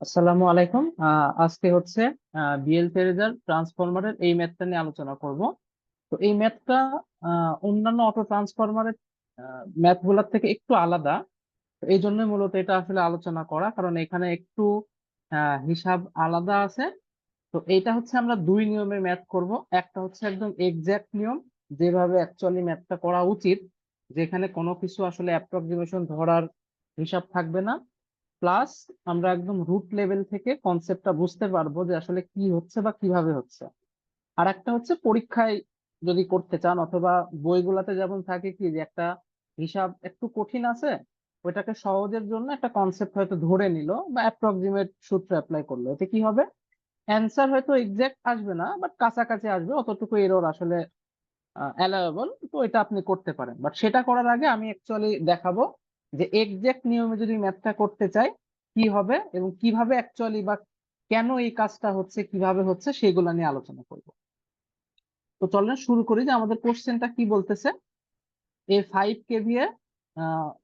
আসসালামু আলাইকুম। আজকে হচ্ছে বিএল টেরেজার ট্রান্সফরমারের এই ম্যাথটা নিয়ে আলোচনা করব। তো এই ম্যাথটা অন্যান্য অটো ট্রান্সফরমারের ম্যাথগুলার থেকে একটু আলাদা। এই জন্য মূলত এটা আসলে আলোচনা করা। কারণ এখানে একটু হিসাব আলাদা আছে। তো এইটা হচ্ছে আমরা দুই নিয়মের ম্যাথ করব। একটা হচ্ছে একদম এক্স্যাক্ট নিয়ম, যেভাবে অ্যাকচুয়ালি ম্যাথটা করা উচিত। যেখানে কোনো কিছু আসলে অ্যাপ্রক্সিমেশন ধরার হিসাব থাকবে না। প্লাস আমরা একদম রুট লেভেল থেকে কনসেপ্টটা বুঝতে পারব যে আসলে কি হচ্ছে বা কীভাবে হচ্ছে। আর একটা হচ্ছে পরীক্ষায় যদি করতে চান অথবা বইগুলাতে যেমন থাকে কি যে একটা হিসাব একটু কঠিন আছে, ওইটাকে সহজের জন্য একটা কনসেপ্ট হয়তো ধরে নিল বা অ্যাপ্রক্সিমেট সূত্র অ্যাপ্লাই করল। এতে কি হবে? অ্যান্সার হয়তো এক্সাক্ট আসবে না বাট কাছাকাছি আসবে, অতটুকু এরর আসলে অ্যালাউয়েবল তো এটা আপনি করতে পারেন। বাট সেটা করার আগে আমি অ্যাকচুয়ালি দেখাবো যে এক্সাক্ট নিয়মে যদি ম্যাথটা করতে চাই, কি হবে এবং কীভাবে অ্যাকচুয়ালি বা কেন এই কাজটা হচ্ছে, কীভাবে হচ্ছে, সেগুলো নিয়ে আলোচনা করব। তো চলেন শুরু করি যে আমাদের কোশ্চেনটা কি বলতেছে? A five KVA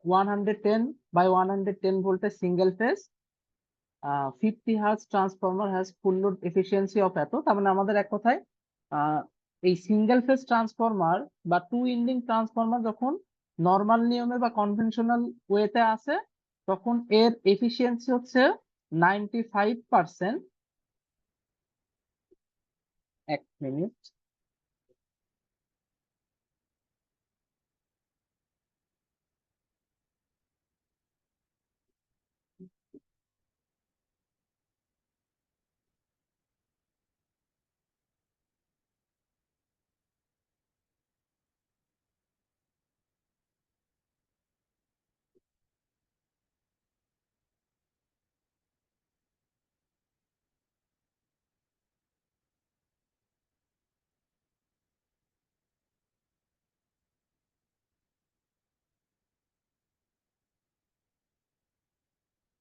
one hundred ten by one hundred ten ভোল্টের single phase fifty hertz transformer has full load efficiency of এত। তার মানে আমাদের এক কথায় এই সিঙ্গেল ফেজ ট্রান্সফর্মার বা টু ইন্ডিং ট্রান্সফর্মার যখন নর্মাল নিয়মে বা কনভেনশনাল ওয়েতে আছে, তখন এর এফিসিয়েন্সি হচ্ছে নাইনটি ফাইভ পার্সেন্ট এক মিনিট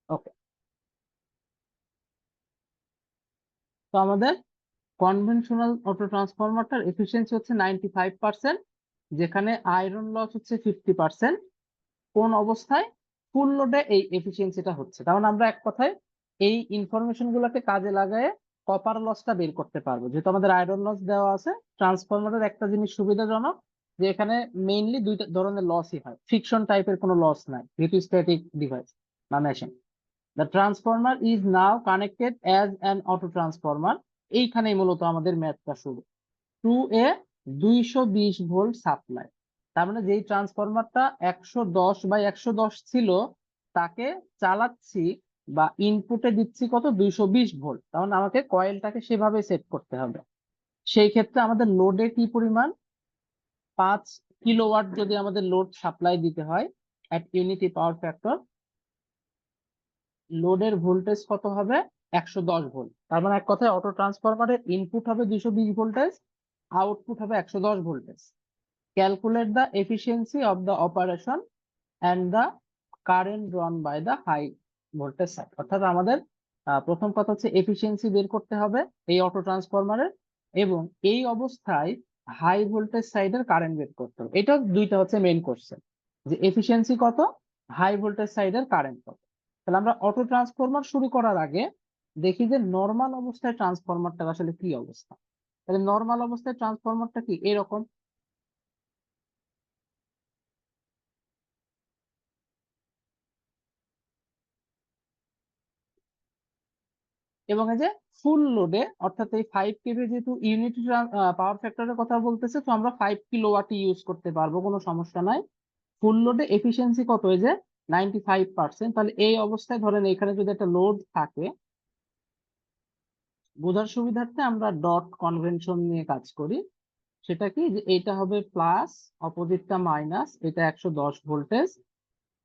ওকে তো আমাদের কনভেনশনাল অটো ট্রান্সফরমারটার এফিসিয়েন্সি হচ্ছে নাইনটি ফাইভ পার্সেন্ট যেখানে আয়রন লস হচ্ছে ফিফটি পার্সেন্ট কোন অবস্থায়? ফুল লোডে এই এফিসিয়েন্সিটা হচ্ছে। কারণ আমরা এক কথায় এই ইনফরমেশন গুলোকে কাজে লাগায় কপার লসটা বের করতে পারব। যেহেতু আমাদের আয়রন লস দেওয়া আছে ট্রান্সফরমারের একটা জিনিস সুবিধাজনক যে এখানে মেইনলি দুইটা ধরনের লসই হয়। ফিকশন টাইপের কোনো লস নাই, যেহেতু স্ট্যাটিক ডিভাইস বা machine the transformer is now connected as an auto transformer এইখানেই মূলত আমাদের ম্যাথটা শুরু। টু এ দুইশো বিশ ভোল্ট সাপ্লাই। তার মানে যেই ট্রান্সফরমারটা একশো দশ বাই একশো দশ ছিল, তাকে চালাচ্ছি বা ইনপুটে দিচ্ছি কত? দুইশো বিশ ভোল্ট। তার মানে আমাকে কয়েলটাকে সেভাবে সেট করতে হবে। সেই ক্ষেত্রে আমাদের লোডে কি পরিমাণ? পাঁচ কিলোওয়াট যদি আমাদের লোড সাপ্লাই দিতে হয় অ্যাট ইউনিটি পাওয়ার ফ্যাক্টর লোডের ভোল্টেজ কত হবে? একশো দশ ভোল্ট। তার মানে এক কথায় অটো ট্রান্সফরমারের ইনপুট হবে দুইশো বিশ ভোল্টেজ আউটপুট হবে একশো দশ voltage. Calculate the efficiency of the operation and the current drawn by the high voltage side অর্থাৎ আমাদের প্রথম কথা হচ্ছে এফিসিয়েন্সি বের করতে হবে এই অটো ট্রান্সফরমারের এবং এই অবস্থায় হাই ভোল্টেজ সাইডের কারেন্ট বের করতে হবে। এটা দুইটা হচ্ছে মেইন কোশ্চেন যে এফিসিয়েন্সি কত হাই ভোল্টেজ সাইডের কারেন্ট কত। তাহলে আমরা অটো ট্রান্সফরমার শুরু করার আগে দেখি যে নর্মাল অবস্থায় ট্রান্সফরমারটা আসলে কি অবস্থা। তাহলে নর্মাল অবস্থায় ট্রান্সফরমারটা কি? এরকম। এবং এই যে ফুল লোডে অর্থাৎ এই ফাইভ কেভি যেহেতু ইউনিটি পাওয়ার ফ্যাক্টরের কথা বলতেছে, তো আমরা ফাইভ কিলোওয়াট ইউজ করতে পারব, কোনো সমস্যা নাই। ফুল লোডে এফিসিয়েন্সি কত? এই যে নাইনটি ফাইভ পার্সেন্ট তাহলে এই অবস্থায় ধরেন এখানে যদি একটা লোড থাকে, বোঝার সুবিধার্থে আমরা ডট কনভেনশন নিয়ে কাজ করি। সেটা কি? যে এটা হবে প্লাস অপোজিটটা মাইনাস এটা একশো দশ ভোল্টেজ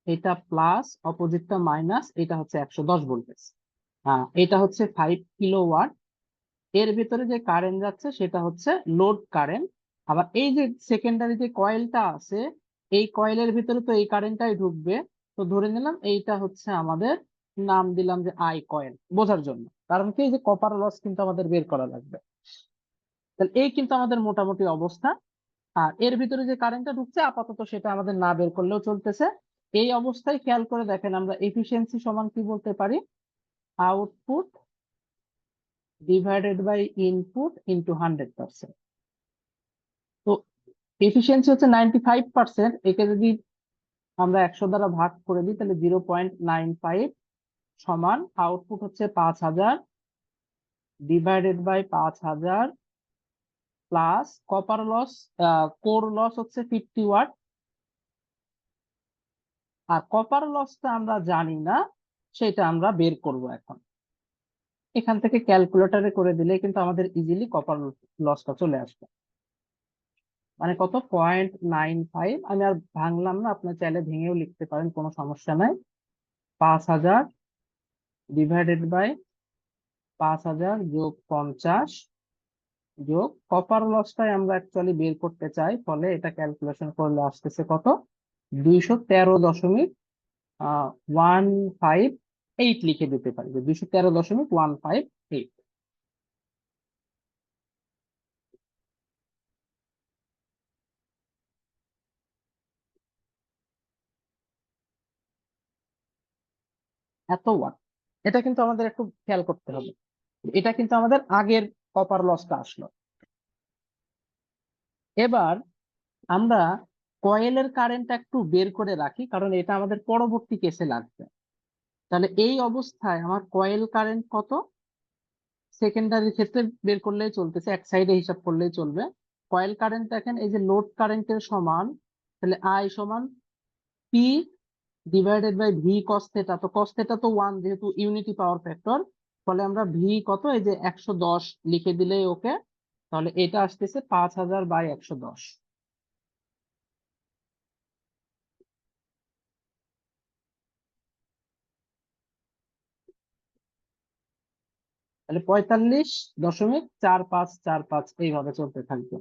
এটা প্লাস অপোজিটটা মাইনাস এটা হচ্ছে একশো দশ ভোল্টেজ হ্যাঁ এটা হচ্ছে ফাইভ কিলো ওয়াট এর ভিতরে যে কারেন্ট যাচ্ছে, সেটা হচ্ছে লোড কারেন্ট আবার এই যে সেকেন্ডারি যে কয়েলটা আছে, এই কয়েলের ভিতরে তো এই কারেন্টটাই ঢুকবে। তো ধরে নিলাম এইটা হচ্ছে আমাদের নাম দিলাম যে আই কয়েন বোঝার জন্য। কারণ কি? যে কপার লস কিন্তু আমাদের বের করা লাগবে। তাহলে এই কিন্তু আমাদের মোটামুটি অবস্থা। আর এর ভিতরে যে কারেন্টটা ঢুকছে, আপাতত সেটা আমাদের না বের করলেও চলতেছে। এই অবস্থায় খেয়াল করে দেখেন আমরা এফিসিয়েন্সি সমান কি বলতে পারি? Output divided by input into hundred percent তো এফিসিয়েন্সি হচ্ছে নাইনটি ফাইভ পার্সেন্ট একে যদি আমরা একশো দ্বারা ভাগ করে দিই, তাহলে জিরো পয়েন্ট নাইন ফাইভ সমান আউটপুট হচ্ছে পাঁচ হাজার ডিভাইডেড বাই পাঁচ হাজার plus copper loss core loss হচ্ছে ফিফটি ওয়াট। আর কপার লসটা আমরা জানি না, সেটা আমরা বের করব এখন। এখান থেকে ক্যালকুলেটরে করে দিলে কিন্তু আমাদের ইজিলি কপার লসটা চলে আসবে। মানে কত? Point nine five. আমি আর ভাঙলাম না, আপনার চাইলে ভেঙেও লিখতে পারেন, কোনো সমস্যা নাই। পাঁচ হাজার ডিভাইডেড বাই পাঁচ হাজার যোগ পঞ্চাশ যোগ কপার লসটাই আমরা অ্যাকচুয়ালি বের করতে চাই, ফলে এটা ক্যালকুলেশন করলে আসতেছে কত? দুইশো তেরো দশমিক ওয়ান ফাইভ এইট লিখে দিতে পারি। দুইশো তেরো দশমিক ওয়ান ফাইভ এইট এত ওয়াট এটা কিন্তু আমাদের একটু খেয়াল করতে হবে। এটা কিন্তু আমাদের আগের কপার লসটা আসলো। এবার আমরা কয়েলের কারেন্টটা একটু বের করে রাখি, কারণ এটা আমাদের পরবর্তী কেসে লাগবে। তাহলে এই অবস্থায় আমার কয়েল কারেন্ট কত? সেকেন্ডারি ক্ষেত্রে বের করলেই চলতেছে, এক সাইডে হিসাব করলেই চলবে। কয়েল কারেন্ট দেখেন, এই যে লোড কারেন্টের সমান, তাহলে আই সমান P divided by V cos theta তো কস থেটা তো ওয়ান যেহেতু ইউনিটি পাওয়ার ফ্যাক্টর ফলে আমরা ভি কত? এই যে একশো দশ লিখে দিলেই ওকে, তাহলে এটা আসতেছে পাঁচ হাজার বাই একশো দশ। তাহলে পঁয়তাল্লিশ দশমিক চার পাঁচ চার পাঁচ, এইভাবে চলতে থাকবে।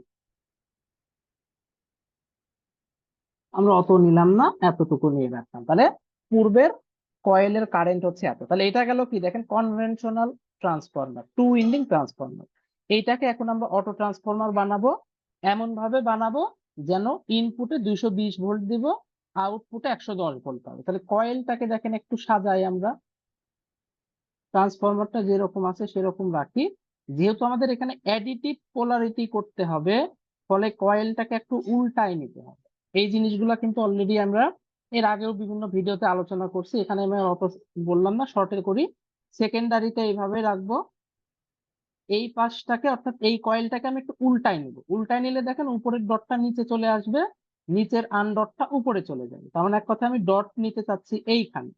আমরা অত নিলাম না, এতটুকু নিয়ে রাখলাম। তাহলে পূর্বের কয়েলের কারেন্ট হচ্ছে এত। তাহলে এটা গেল কি? দেখেন conventional transformer two winding transformer এইটাকে এখন আমরা অটো ট্রান্সফরমার বানাবো এমন ভাবে বানাবো যেন ইনপুটে দুইশো বিশ ভোল্ট দিব আউটপুটে একশো দশ ভোল্ট পাবো। তাহলে কয়েলটাকে দেখেন একটু সাজাই আমরা। ট্রান্সফরমারটা যেরকম আছে সেরকম রাখি। যেহেতু আমাদের এখানে অ্যাডিটিভ পোলারিটি করতে হবে, ফলে কয়েলটাকে একটু উল্টায় নিতে হবে। এই জিনিসগুলো কিন্তু অলরেডি আমরা এর আগেও বিভিন্ন ভিডিওতে আলোচনা করছি। এখানে আমি অত বললাম না শর্টের করি। সেকেন্ডারিতে এইভাবে রাখব। এই পাশটাকে অর্থাৎ এই কয়েলটাকে আমি একটু উল্টায় নিব। উল্টায় নিলে দেখেন উপরের ডটটা নিচে চলে আসবে, নিচের আনডটটা উপরে চলে যাবে। তার মানে এক কথা আমি ডট নিতে চাচ্ছি এইখানে।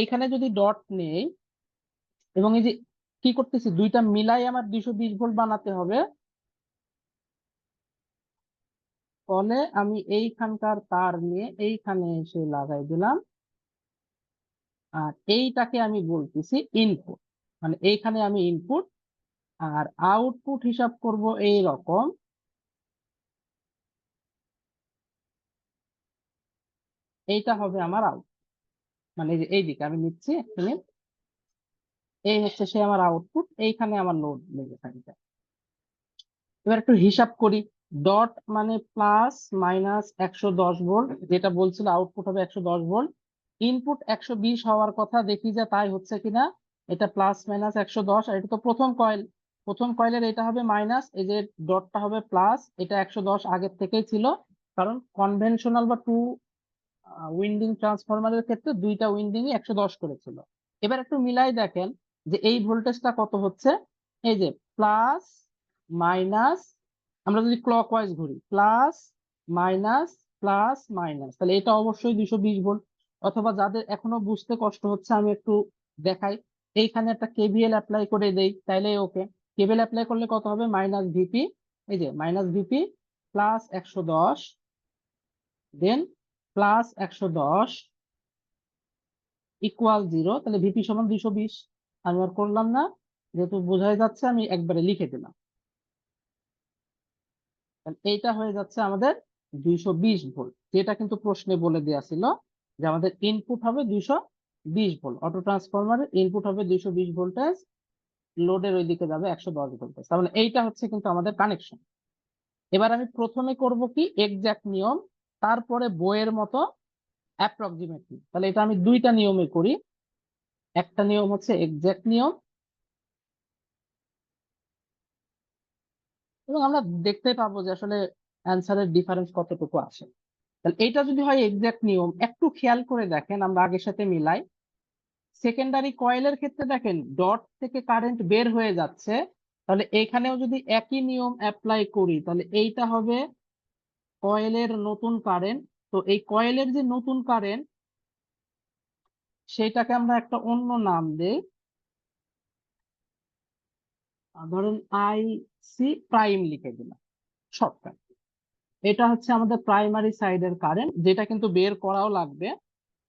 এইখানে যদি ডট নেই, এবং এই যে কি করতেছি, দুইটা মিলাই আমার দুইশো বিশ ভোল্ট বানাতে হবে ফলে আমি এইখানকার তার নিয়ে এইখানে এসে লাগাই দিলাম। আর এইটাকে আমি বলতেছি ইনপুট মানে এইখানে আমি ইনপুট আর আউটপুট হিসাব করব এই রকম এইটা হবে আমার আউট মানে এই যে এইদিকে আমি নিচ্ছি এখানে এই হচ্ছে সে আমার আউটপুট এইখানে আমার লোড লেগে থাকবে। এবার একটু হিসাব করি। ডট মানে প্লাস মাইনাস একশো দশ ভোল্ট যেটা বলছিল আউটপুট হবে একশো দশ ভোল্ট ইনপুট একশো বিশ হওয়ার কথা, দেখি যে তাই হচ্ছে কিনা। এটা প্লাস মাইনাস একশো দশ, আর এটা তো প্রথম কয়েল প্রথম কয়েলের এটা হবে মাইনাস এই যে ডটটা হবে প্লাস এটা একশো দশ আগের থেকেই ছিল। কারণ কনভেনশনাল বা টু উইন্ডিং ট্রান্সফরমারের ক্ষেত্রে দুইটা উইন্ডিং একশো দশ করেছিল। এবার একটু মিলাই দেখেন যে এই ভোল্টেজটা কত হচ্ছে? এই যে প্লাস মাইনাস আমরা যদি ক্লকওয়াইজ ঘুরি প্লাস মাইনাস প্লাস মাইনাস তাহলে এটা অবশ্যই দুইশো বিশ ভোল্ট অথবা যাদের এখনও বুঝতে কষ্ট হচ্ছে আমি একটু দেখাই। এইখানে একটা কেভিএল অ্যাপ্লাই করে দেই, তাইলে ওকে কেভিএল অ্যাপ্লাই করলে কত হবে? মাইনাস ভিপি এই যে মাইনাস ভিপি প্লাস একশো দশ দেন প্লাস একশো দশ ইকুয়াল জিরো তাহলে ভিপি সমান দুইশো বিশ। আমি আর করলাম না, যেহেতু বোঝাই যাচ্ছে, আমি একবারে লিখে দিলাম। এইটা হয়ে যাচ্ছে আমাদের দুইশো বিশ ভোল্ট। যেটা কিন্তু প্রশ্নে বলে দেওয়া ছিল যে আমাদের ইনপুট হবে দুইশো বিশ ভোল্ট। অটো ট্রান্সফরমারের ইনপুট হবে দুইশো বিশ ভোল্টেজ লোডের ওই দিকে যাবে একশো দশ ভোল্টেজ তার মানে এইটা হচ্ছে কিন্তু আমাদের কানেকশন এবার আমি প্রথমে করব কি? এক্সাক্ট নিয়ম, তারপরে বইয়ের মতো অ্যাপ্রক্সিমেটলি তাহলে এটা আমি দুইটা নিয়মে করি। একটা নিয়ম হচ্ছে এক্সাক্ট নিয়ম এবং আমরা দেখতে পাবো যে আসলে অ্যান্সারের ডিফারেন্স কতটুকু আসে তাহলে এটা যদি হয় এক্সাক্ট নিয়ম, একটু খেয়াল করে দেখেন, আমরা আগের সাথে মিলাই। সেকেন্ডারি কয়েলের ক্ষেত্রে দেখেন ডট থেকে কারেন্ট বের হয়ে যাচ্ছে। তাহলে এখানেও যদি একই নিয়ম অ্যাপ্লাই করি, তাহলে এইটা হবে কয়েলের নতুন কারেন্ট তো এই কয়েলের যে নতুন কারেন্ট সেটাকে আমরা একটা অন্য নাম দেই। ধরুন আই সি প্রাইম লিখে দিলাম শর্টকাট এটা হচ্ছে আমাদের প্রাইমারি সাইডের কারেন্ট যেটা কিন্তু বের করাও লাগবে।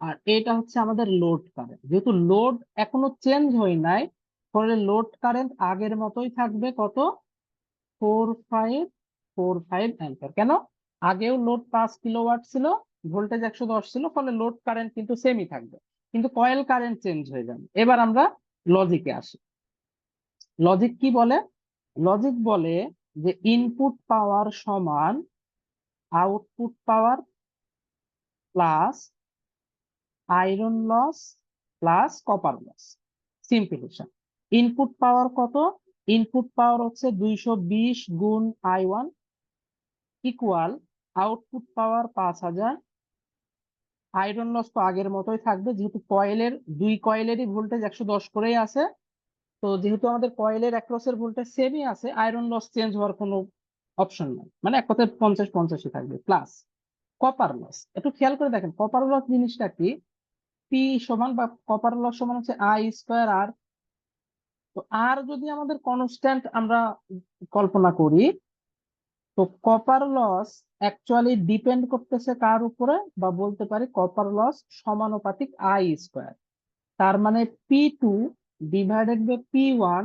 আর এটা হচ্ছে আমাদের লোড কারেন্ট যেহেতু লোড এখনও চেঞ্জ হয় নাই, ফলে লোড কারেন্ট আগের মতোই থাকবে কত? Four five four five ampere কেন? আগেও লোড পাঁচ কিলোওয়াট ছিল ভোল্টেজ একশো দশ ছিল, ফলে লোড কারেন্ট কিন্তু সেমই থাকবে। কিন্তু কয়েল কারেন্ট চেঞ্জ হয়ে যাবে। এবার আমরা লজিকে আসি। লজিক কি বলে? লজিক বলে যে ইনপুট পাওয়ার সমান output power plus iron loss plus copper loss simple হিসাব ইনপুট পাওয়ার কত? ইনপুট পাওয়ার হচ্ছে দুইশো বিশ গুণ I one equal output power পাঁচ হাজার। আয়রন লস তো আগের মতোই থাকবে, যেহেতু কয়েলের দুই কয়েলেরই ভোল্টেজ একশো দশ করেই আছে। তো যেহেতু আমাদের কয়েলের অ্যাক্রসের ভোল্টেজ সেমই আছে আয়রন লস চেঞ্জ হওয়ার কোনো অপশন নাই। মানে এক কথায় পঞ্চাশ পঞ্চাশই থাকবে প্লাস কপার লস একটু খেয়াল করে দেখেন কপার লস জিনিসটা কি? পি সমান বা কপার লস সমান হচ্ছে আই স্কোয়ার আর তো আর যদি আমাদের কনস্ট্যান্ট আমরা কল্পনা করি, তো কপার লস অ্যাকচুয়ালি ডিপেন্ড করতেছে কার উপরে? বা বলতে পারি কপার লস সমানুপাতিক আই স্কোয়ার তার মানে P two divided by P one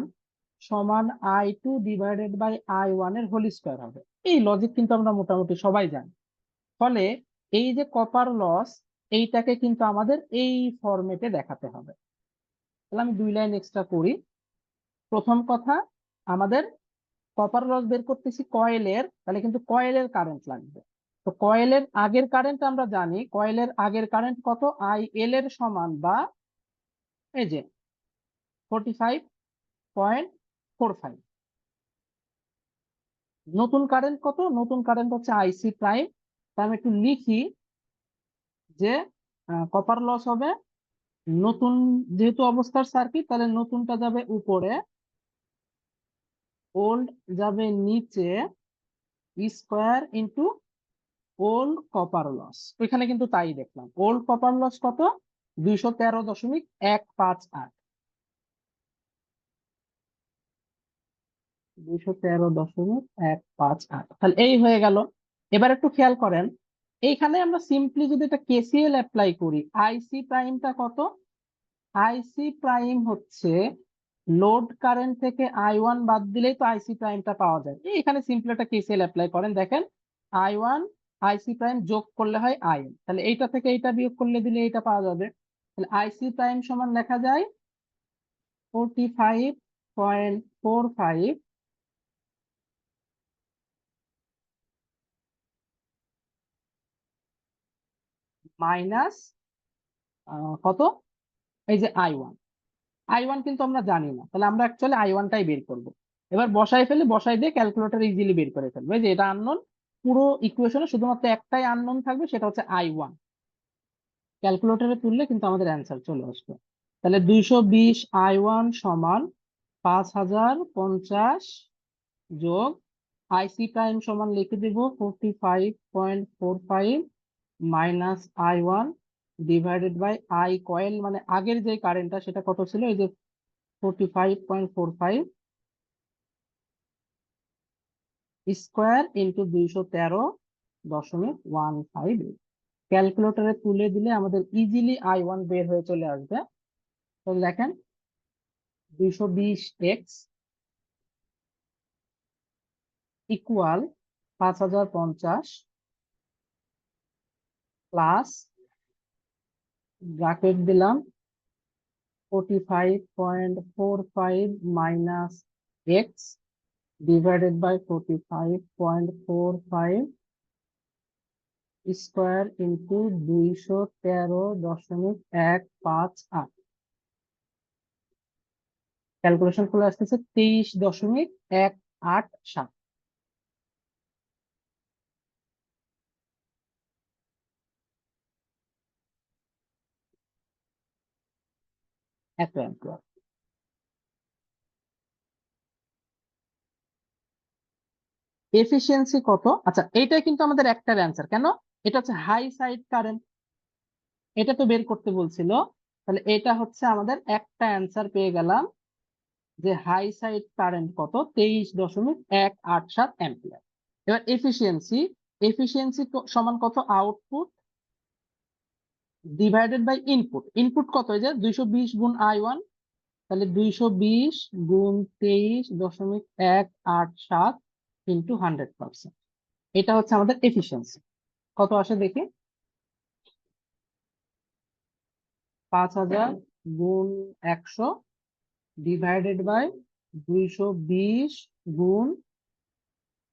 সমান I two divided by I ওয়ানের হোল স্কোয়ার হবে। এই লজিক কিন্তু আমরা মোটামুটি সবাই জানি। ফলে এই যে কপার লস এইটাকে কিন্তু আমাদের এই ফরম্যাটে দেখাতে হবে। তাহলে আমি দুই লাইন এক্সট্রা করি। প্রথম কথা, আমাদের কপার লস বের করতেছি কয়েলের তাহলে কিন্তু কয়েলের কারেন্ট লাগবে। তো কয়েলের আগের কারেন্ট আমরা জানি কয়েলের আগের কারেন্ট কত? আই এল এর সমান বা এই যে forty five point four five নতুন কারেন্ট কত? নতুন কারেন্ট হচ্ছে আইসি প্রাইম তা আমি একটু লিখি যে কপার লস হবে। নতুন যেহেতু অবস্থার সার্কিট তাহলে নতুনটা যাবে উপরে। ওল্ড যাবে নিচে। Square into old copper loss ওইখানে কিন্তু তাই দেখলাম। ওল্ড কপার লস কত? দুইশো তেরো দশমিক এক পাঁচ আট। দুইশো তেরো দশমিক এক পাঁচ আট। তাহলে এই হয়ে গেল। এবার একটু খেয়াল করেন, এইখানে আমরা সিম্পলি যদি এটা কেসিএল অ্যাপ্লাই করি আইসি প্রাইমটা কত? আইসি প্রাইম হচ্ছে লোড কারেন্ট থেকে আই ওয়ান বাদ দিলেই তো আইসি প্রাইমটা পাওয়া যায়। এখানে সিম্পল একটা কেসিএল অ্যাপ্লাই করেন, দেখেন আই ওয়ান আইসি প্রাইম যোগ করলে হয় আই তাহলে এইটা থেকে এইটা বিয়োগ করলে দিলে এইটা পাওয়া যাবে। তাহলে আইসি প্রাইম সমান লেখা যায় forty five point four five minus কত? এই যে আই ওয়ান আই ওয়ান কিন্তু আমরা জানি না। তাহলে আমরা অ্যাকচুয়ালি আই ওয়ানটাই বের করব। এবার বসাই ফেলে বসাই দিয়ে ক্যালকুলেটর ইজিলি বের করে ফেলব। যে এটা আননোন পুরো ইকুয়েশনে শুধুমাত্র একটাই আননোন থাকবে, সেটা হচ্ছে আই ওয়ান ক্যালকুলেটরে তুললে কিন্তু আমাদের অ্যান্সার চলে আসবে। তাহলে দুইশো বিশ আই ওয়ান সমান পাঁচ হাজার পঞ্চাশ যোগ আইসি টাইম সমান লিখে দিব forty five point four five minus I one divided by I coil মানে আগের যে কারেন্টটা সেটা কত ছিল? এই যে forty five point four five square into দুইশো তেরো দশমিক ওয়ান ফাইভ ক্যালকুলেটরে তুলে দিলে আমাদের ইজিলি আই ওয়ান বের হয়ে চলে আসবে। তো দেখেন, দুইশো বিশ এক্স ইকুয়াল পাঁচ হাজার পঞ্চাশ প্লাস ব্র্যাকেট দিলাম forty five point four five minus x point four five square into দুইশো তেরো দশমিক এক পাঁচ আট। ক্যালকুলেশন করে আসতেছে তেইশ দশমিক এক আট সাত। এত অ্যাম্পিয়ার এফিসিয়েন্সি কত? আচ্ছা এইটাই কিন্তু আমাদের একটা অ্যান্সার কেন? এটা হচ্ছে হাই সাইড কারেন্ট এটা তো বের করতে বলছিল। তাহলে এটা হচ্ছে আমাদের একটা অ্যান্সার পেয়ে গেলাম যে হাই সাইড কারেন্ট কত? তেইশ দশমিক এক আট সাত অ্যাম্পিয়ার এবার এফিসিয়েন্সি এফিসিয়েন্সি সমান কত? Output divided by input input কত হয়ে যায়? দুইশো বিশ গুণ আই ওয়ান তাহলে দুইশো বিশ গুণ তেইশ দশমিক এক আট সাত ইন্টু হান্ড্রেড পার্সেন্ট এটা হচ্ছে আমাদের এফিসিয়েন্সি কত আসে দেখি? পাঁচ হাজার গুণ একশো ডিভাইডেড বাই দুইশো বিশ গুণ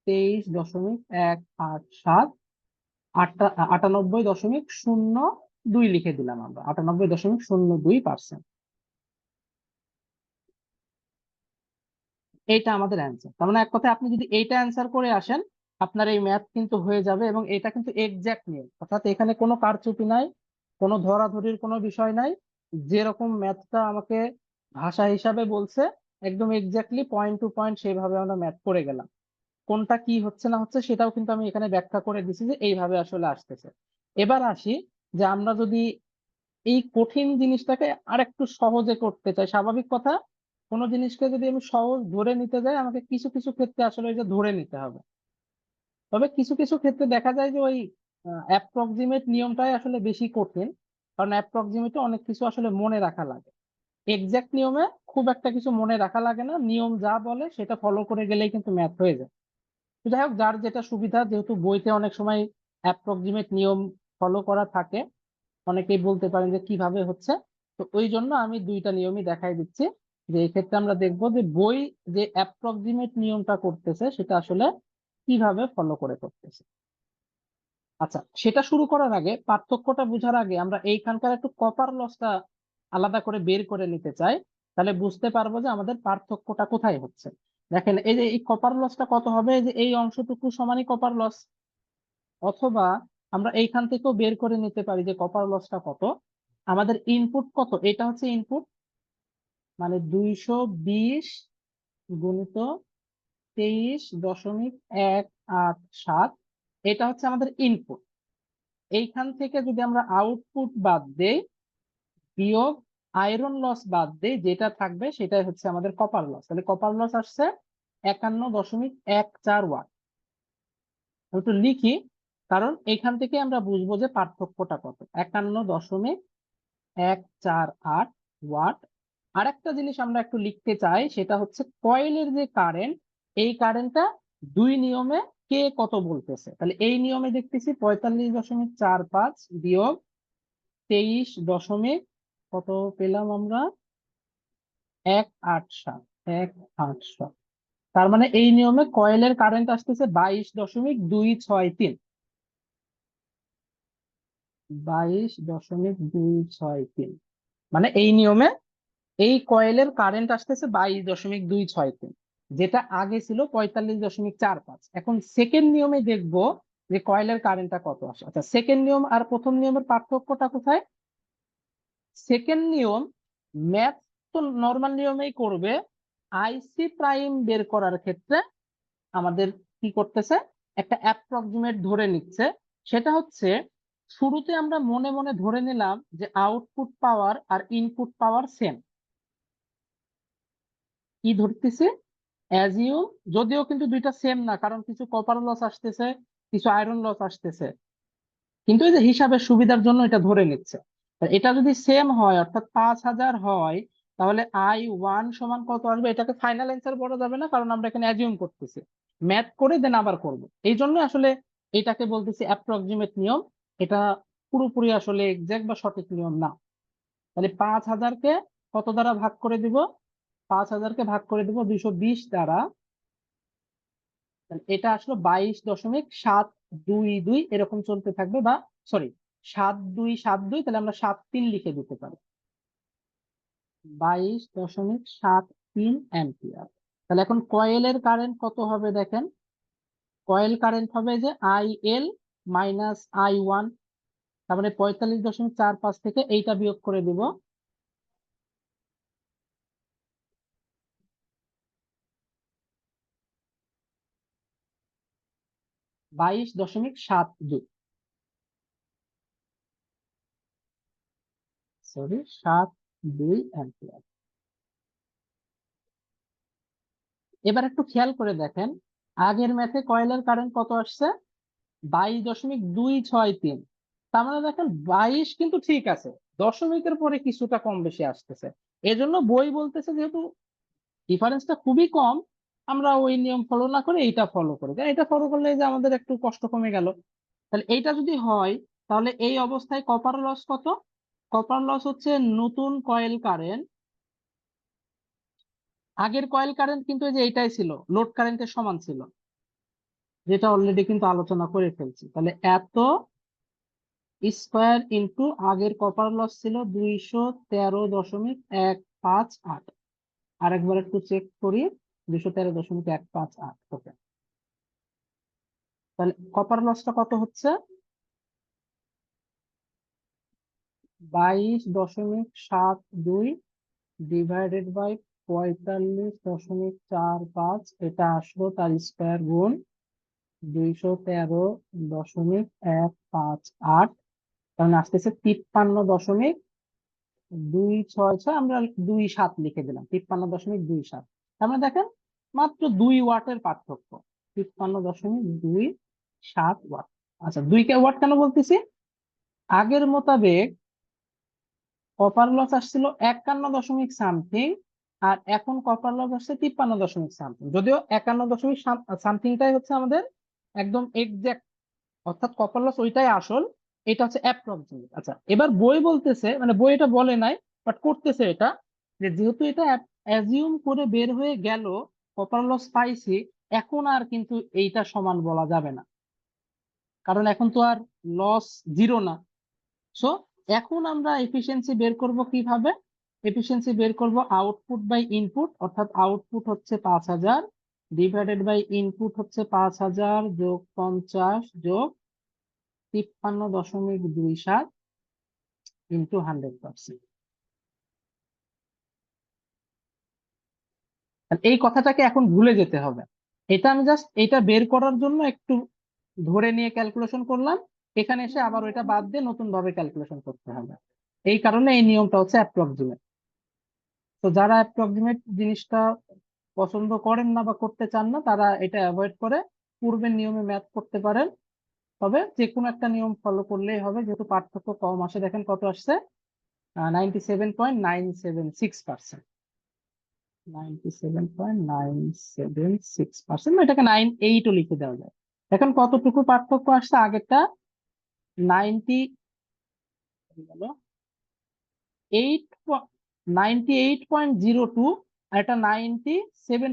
তেইশ দশমিক এক আট সাত আটানব্বই দশমিক শূন্য দুই লিখে দিলাম আমরা, আটানব্বই দশমিক শূন্য দুই পার্সেন্ট এইটা আমাদের অ্যান্সার তার মানে এক কথায় আপনি যদি এইটা অ্যান্সার করে আসেন, আপনার এই ম্যাথ কিন্তু হয়ে যাবে এবং এটা কিন্তু এক্সাক্ট নিয়ম। অর্থাৎ এখানে কোনো কারচুপি নাই, কোনো ধরাধরির কোনো বিষয় নাই, যেরকম ম্যাথটা আমাকে ভাষা হিসাবে বলছে, একদম এক্স্যাক্টলি পয়েন্ট টু পয়েন্ট সেভাবে আমরা ম্যাথ করে গেলাম। কোনটা কি হচ্ছে না হচ্ছে সেটাও কিন্তু আমি এখানে ব্যাখ্যা করে দিছি যে এইভাবে আসলে আসতেছে। এবার আসি যে আমরা যদি এই কঠিন জিনিসটাকে আর একটু সহজে করতে চাই, স্বাভাবিক কথা, কোনো জিনিসকে যদি আমি সহজ ধরে নিতে যাই, আমাকে কিছু কিছু ক্ষেত্রে আসলে এটা ধরে নিতে হবে। তবে কিছু কিছু ক্ষেত্রে দেখা যায় যে ওই অ্যাপ্রক্সিমেট নিয়মটাই আসলে বেশি কঠিন, কারণ অ্যাপ্রক্সিমেটে অনেক কিছু আসলে মনে রাখা লাগে। এক্সাক্ট নিয়মে খুব একটা কিছু মনে রাখা লাগে না, নিয়ম যা বলে সেটা ফলো করে গেলেই কিন্তু ম্যাথ হয়ে যায়। যাই হোক, যার যেটা সুবিধা, যেহেতু বইতে অনেক সময় অ্যাপ্রক্সিমেট নিয়ম ফলো করা থাকে। অনেকেই বলতে পারেন যে কীভাবে হচ্ছে? তো ওই জন্য আমি দুইটা নিয়মই দেখাই দিচ্ছি। যে এই ক্ষেত্রে আমরা দেখব যে বই যে অ্যাপ্রক্সিমেট নিয়মটা করতেছে, সেটা আসলে কীভাবে ফলো করে করতেছে। আচ্ছা সেটা শুরু করার আগে, পার্থক্যটা বোঝার আগে আমরা এইখানকার একটু কপার লসটা আলাদা করে বের করে নিতে চাই, তাহলে বুঝতে পারব যে আমাদের পার্থক্যটা কোথায় হচ্ছে। দেখেন, এই যে এই কপার লসটা কত হবে? যে এই অংশটুকু সমানই কপার লস অথবা আমরা এইখান থেকেও বের করে নিতে পারি যে কপার লসটা কত। আমাদের ইনপুট কত? এটা হচ্ছে ইনপুট মানে দুইশো বিশ গুণিত তেইশ দশমিক এক আট সাত। এটা হচ্ছে আমাদের ইনপুট এইখান থেকে যদি আমরা আউটপুট বাদ দেই, বিয়োগ আয়রন লস বাদ দেই, যেটা থাকবে সেটাই হচ্ছে আমাদের কপার লস তাহলে কপার লস আসছে একান্ন দশমিক এক চার ওয়াট। একটু লিখি। কারণ এখান থেকে আমরা বুঝব যে পার্থক্যটা কত। একান্ন দশমিক এক চার আট ওয়াট। আর একটা জিনিস আমরা একটু লিখতে চাই, সেটা হচ্ছে কয়েলের যে কারেন্ট, এই কারেন্টটা দুই নিয়মে কে কত বলতেছে? তাহলে এই নিয়মে দেখতেছি পঁয়তাল্লিশ দশমিক চার পাঁচ বিয়োগ তেইশ দশমিক কত পেলাম আমরা? এক আট সাত, এক আট সাত। তার মানে এই নিয়মে কয়েলের কারেন্ট আসতেছে বাইশ দশমিক দুই ছয় তিন। বাইশ দশমিক দুই ছয় তিন। মানে এই নিয়মে এই কয়েলের কারেন্ট আসতেছে বাইশ দশমিক দুই ছয় তিন, যেটা আগে ছিল পঁয়তাল্লিশ দশমিক চার পাঁচ। এখন সেকেন্ড নিয়মে দেখব যে কয়েলের কারেন্টটা কত আসে। আচ্ছা সেকেন্ড নিয়ম আর প্রথম নিয়মের পার্থক্যটা কোথায়? সেকেন্ড নিয়ম ম্যাথ তো নর্মাল নিয়মেই করবে আইসি প্রাইম বের করার ক্ষেত্রে আমাদের কি করতেছে? একটা অ্যাপ্রক্সিমেট ধরে নিচ্ছে। সেটা হচ্ছে শুরুতে আমরা মনে মনে ধরে নিলাম যে আউটপুট পাওয়ার আর ইনপুট পাওয়ার সেম কি ধরতেছে? অ্যাজ ইউ যদিও কিন্তু দুইটা সেম না, কারণ কিছু কপার লস আসতেছে, কিছু আয়রন লস আসতেছে। কিন্তু এই যে হিসাবের সুবিধার জন্য এটা ধরে নিচ্ছে। এটা যদি সেম হয়, অর্থাৎ পাঁচ হাজার হয়, তাহলে আই ওয়ান সমান কত আসবে? এটাকে ফাইনাল অ্যান্সার বলা যাবে না, কারণ আমরা এখানে অ্যাজিউম করতেছি। ম্যাথ করে দেন আবার করব। এই জন্য আসলে এটাকে বলতেছি অ্যাপ্রক্সিমেট নিয়ম। এটা পুরোপুরি আসলে এক্সাক্ট বা সঠিক নিয়ম না। তাহলে পাঁচ হাজারকে কত দ্বারা ভাগ করে দিব? পাঁচ হাজারকে ভাগ করে দিব দুইশো বিশ দ্বারা। এটা আসলো বাইশ দশমিক সাত দুই দুই এরকম চলতে থাকবে বা সরি সাত দুই সাত দুই, তাহলে আমরা সাত তিন লিখে দিতে পারি। বাইশ দশমিক সাত তিন অ্যাম্পিয়ার। তাহলে এখন কয়েলের কারেন্ট কত হবে দেখেন? কয়েল কারেন্ট হবে যে I L minus I one তারপরে পঁয়তাল্লিশ দশমিক চার পাঁচ থেকে এইটা বিয়োগ করে দিব। বাইশ দশমিক সাত দুই। সরি সাত দুই অ্যাম্পিয়ার। এবার একটু খেয়াল করে দেখেন, আগের ম্যাথে কয়েলের কারেন্ট কত আসছে? বাইশ দশমিক দুই ছয় তিন। তার মানে দেখেন বাইশ কিন্তু ঠিক আছে, দশমিকের পরে কিছুটা কম বেশি আসতেছে। এজন্য বই বলতেছে যেহেতু ডিফারেন্সটা খুবই কম, আমরা ওই নিয়ম ফলো না করে এইটা ফলো করি। কারণ এটা ফলো করলে যে আমাদের একটু কষ্ট কমে গেল। তাহলে এইটা যদি হয়, তাহলে এই অবস্থায় কপার লস কত? কপার লস হচ্ছে নতুন কয়েল কারেন্ট আগের কয়েল কারেন্ট কিন্তু এই যে এইটাই ছিল লোড কারেন্টের সমান ছিল। যেটা অলরেডি কিন্তু আলোচনা করে ফেলছি। তাহলে এত স্কোয়ার ইন্টু আগের কপার লস ছিল দুইশো তেরো দশমিক এক পাঁচ আট। আরেকবার একটু চেক করি, দুইশো তেরো দশমিক এক পাঁচ আট ওকে তাহলে কপার লসটা কত হচ্ছে? বাইশ দশমিক সাত দুই ডিভাইডেড বাই পঁয়তাল্লিশ দশমিক চার পাঁচ, এটা আসলো তার স্কোয়ার গুণ দুইশো তেরো দশমিক এক পাঁচ আট কারণ আসতেছে তিপ্পান্ন দশমিক দুই ছয় ছয়, আমরা দুই সাত লিখে দিলাম, তিপ্পান্ন দশমিক দুই সাত। আমরা দেখেন, মাত্র দুই ওয়াটের পার্থক্য, তিপ্পান্ন দশমিক দুই সাত ওয়াট। আচ্ছা দুই কে ওয়াট কেন বলতেছি? আগের মোতাবেক কপার লস আসছিল একান্ন দশমিক সামথিং, আর এখন কপার লস আসছে তিপ্পান্ন দশমিক সামথিং। যদিও একান্ন দশমিক সামথিংটাই হচ্ছে আমাদের একদম এক্সাক্ট অর্থাৎ কপার লস ওইটাই আসল, এটা হচ্ছে অ্যাপ্রক্সিমেট আচ্ছা এবার বই বলতেছে মানে বই এটা বলে নাই বাট করতেছে এটা, যে যেহেতু এটা অ্যাজিউম করে বের হয়ে গেল কপার লস পাইছি, এখন আর কিন্তু এইটা সমান বলা যাবে না। কারণ এখন তো আর লস জিরো না। সো এখন আমরা এফিসিয়েন্সি বের করব কীভাবে? এফিসিয়েন্সি বের করব আউটপুট বাই ইনপুট অর্থাৎ আউটপুট হচ্ছে পাঁচ হাজার ডিভাইডেড বাই ইনপুট হচ্ছে পাঁচ হাজার যোগ পঞ্চাশ যোগ তিপ্পান্ন দশমিক দুই সাত ইন্টু হান্ড্রেড পার্সেন্ট এই কথাটাকে এখন ভুলে যেতে হবে। এটা আমি জাস্ট এটা বের করার জন্য একটু ধরে নিয়ে ক্যালকুলেশন করলাম। এখানে এসে আবার ওইটা বাদ দিয়ে নতুন ভাবে ক্যালকুলেশন করতে হবে। এই কারণে এই নিয়মটা হচ্ছে অ্যাপ্রক্সিমেট তো যারা অ্যাপ্রক্সিমেট জিনিসটা পছন্দ করেন না বা করতে চান না, তারা এটা অ্যাভয়েড করে। পূর্বের নিয়মে ম্যাথ করতে পারেন। তবে যে কোনো একটা নিয়ম ফলো করলেই হবে। যেহেতু পার্থক্য কম আসে, দেখেন কত আসছে? Ninety seven point nine seven six percent ninety seven point nine seven six percent এটাকে নাইন এইটও লিখে দেওয়া যায়। এখন কতটুকু পার্থক্য আসছে আগেরটা? Ninety eight ninety eight point zero two আর সেভেন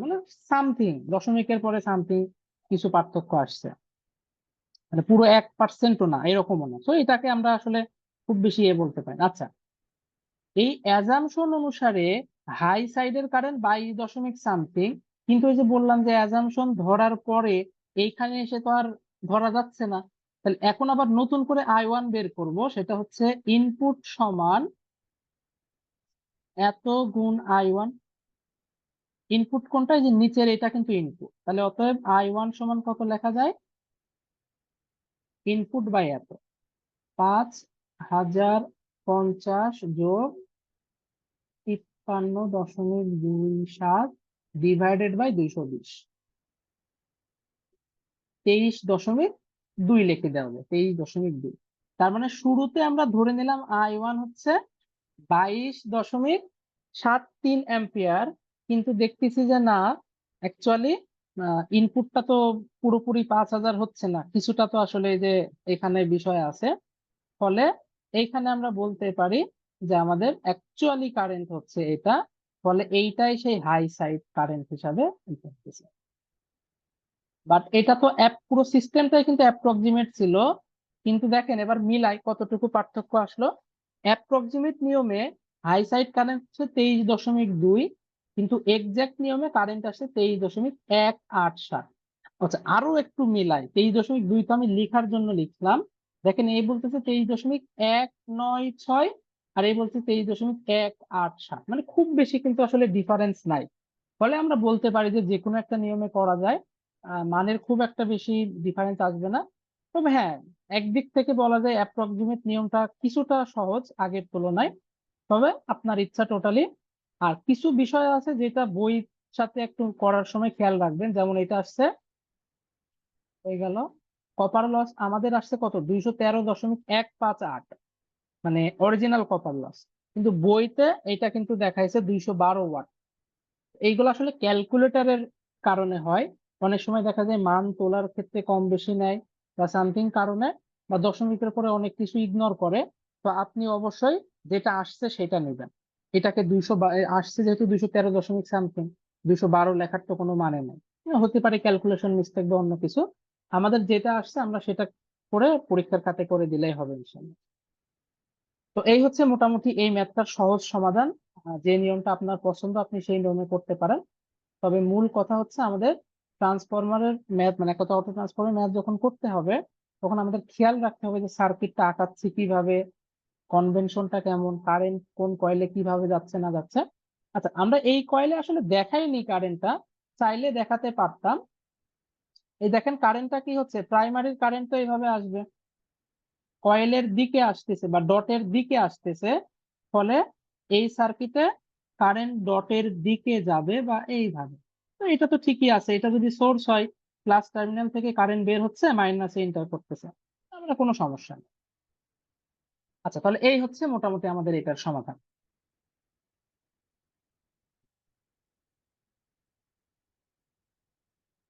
মানে সামথিং দশমিকের পরে সামথিং কিছু পার্থক্য আসছে। মানে পুরো না না। এটাকে আমরা আসলে খুব বেশি এ বলতে পারি। আচ্ছা এই অ্যাজামশন অনুসারে হাই সাইডের কারেন্ট বাইশ দশমিক সামথিং কিন্তু ওই যে বললাম যে অ্যাজামশন ধরার পরে এইখানে এসে তো আর ধরা যাচ্ছে না। তাহলে এখন আবার নতুন করে আই ওয়ান বের করব, সেটা হচ্ছে ইনপুট সমান এত গুণ আই ওয়ান ইনপুট কোনটা? যে নিচের এটা কিন্তু ইনপুট তাহলে অতএব আই ওয়ান সমান কত লেখা যায়? ইনপুট বাই এত। পাঁচ হাজার পঞ্চাশ যোগ তিপ্পান্ন দশমিক দুই সাত ডিভাইডেড বাই দুইশো বিশ। তেইশ দশমিক দুই লিখে দেওয়া হবে, তেইশ দশমিক দুই। তার মানে শুরুতে আমরা ধরে নিলাম আই ওয়ান হচ্ছে বাইশ দশমিক সাত তিন অ্যাম্পিয়ার। কিন্তু দেখতেছি যে না অ্যাকচুয়ালি ইনপুটটা তো পুরোপুরি পাঁচ হাজার হচ্ছে না। কিছুটা তো আসলে যে এখানে বিষয় আছে। ফলে এইখানে আমরা বলতে পারি যে আমাদের অ্যাকচুয়ালি কারেন্ট হচ্ছে এটা। ফলে এইটাই সেই হাই সাইড কারেন্ট হিসাবে বাট এটা তো অ্যাপ পুরো সিস্টেমটাই কিন্তু অ্যাপ্রক্সিমেট ছিল। কিন্তু দেখেন, এবার মিলাই কতটুকু পার্থক্য আসলো? অ্যাপ্রক্সিমেট নিয়মে হাই সাইড কারেন্ট হচ্ছে তেইশ দশমিক দুই, কিন্তু এক্সাক্ট নিয়মে কারেন্ট আসছে তেইশ দশমিক এক আট সাত। আচ্ছা আরও একটু মিলাই। তেইশ দশমিক দুই তো আমি লিখার জন্য লিখলাম। দেখেন, এই বলতেছে তেইশ দশমিক এক নয় ছয় আর এই বলছে তেইশ দশমিক এক আট সাত। মানে খুব বেশি কিন্তু আসলে ডিফারেন্স নাই। ফলে আমরা বলতে পারি যে যে কোনো একটা নিয়মে করা যায় মানের খুব একটা বেশি ডিফারেন্স আসবে না। তবে হ্যাঁ একদিক থেকে বলা যায় অ্যাপ্রক্সিমেট নিয়মটা কিছুটা সহজ আগের তুলনায়। তবে আপনার ইচ্ছা টোটালি আর কিছু বিষয় আছে যেটা বই সাথে একটু করার সময় খেয়াল রাখবেন। যেমন এটা আসছে, হয়ে গেল। কপার লস আমাদের আসছে কত? দুইশো তেরো দশমিক এক পাঁচ আট। মানে অরিজিনাল কপার লস কিন্তু বইতে এটা কিন্তু দেখাইছে দুইশো বারো ওয়াট। এইগুলো আসলে ক্যালকুলেটরের কারণে হয়। অনেক সময় দেখা যায় মান তোলার ক্ষেত্রে কম বেশি নেয়। বা সামথিং কারণে বা দশমিকের পরে অনেক কিছু ইগনোর করে, তো আপনি অবশ্যই যেটা আসছে সেটা নেবেন। এটাকে দুইশো আসছে যেহেতু দুইশো তেরো দশমিক সামথিং দুইশো বারো লেখার তো কোনো মানে নেই। হতে পারে ক্যালকুলেশন মিস্টেক বা অন্য কিছু। আমাদের যেটা আসছে আমরা সেটা করে পরীক্ষার খাতে করে দিলেই হবে ইনশাল্লাহ তো এই হচ্ছে মোটামুটি এই ম্যাথটার সহজ সমাধান। যে নিয়মটা আপনার পছন্দ আপনি সেই নিয়মে করতে পারেন। তবে মূল কথা হচ্ছে আমাদের ট্রান্সফরমারের ম্যাথ মানে একটা অটো ট্রান্সফরমার ম্যাথ যখন করতে হবে, তখন আমাদের খেয়াল রাখতে হবে যে সার্কিটটা আঁকাচ্ছি কীভাবে কনভেনশনটা কেমন কারেন্ট কোন কয়েলে কীভাবে যাচ্ছে, না যাচ্ছে। আচ্ছা আমরা এই কয়েলে আসলে দেখাইনি কারেন্টটা চাইলে দেখাতে পারতাম। এই দেখেন কারেন্টটা কি হচ্ছে প্রাইমারির কারেন্ট তো এইভাবে আসবে। কয়েলের দিকে আসতেছে বা ডটের দিকে আসতেছে, ফলে এই সার্কিটে কারেন্ট ডটের দিকে যাবে বা এইভাবে। এটা তো ঠিকই আছে। এটা যদি সোর্স হয় প্লাস টার্মিনাল থেকে কারেন্ট বের হচ্ছে মাইনাসে এন্টার করতেছে। আমরা কোনো সমস্যা নেই। আচ্ছা তাহলে এই হচ্ছে মোটামুটি আমাদের এটার সমাধান।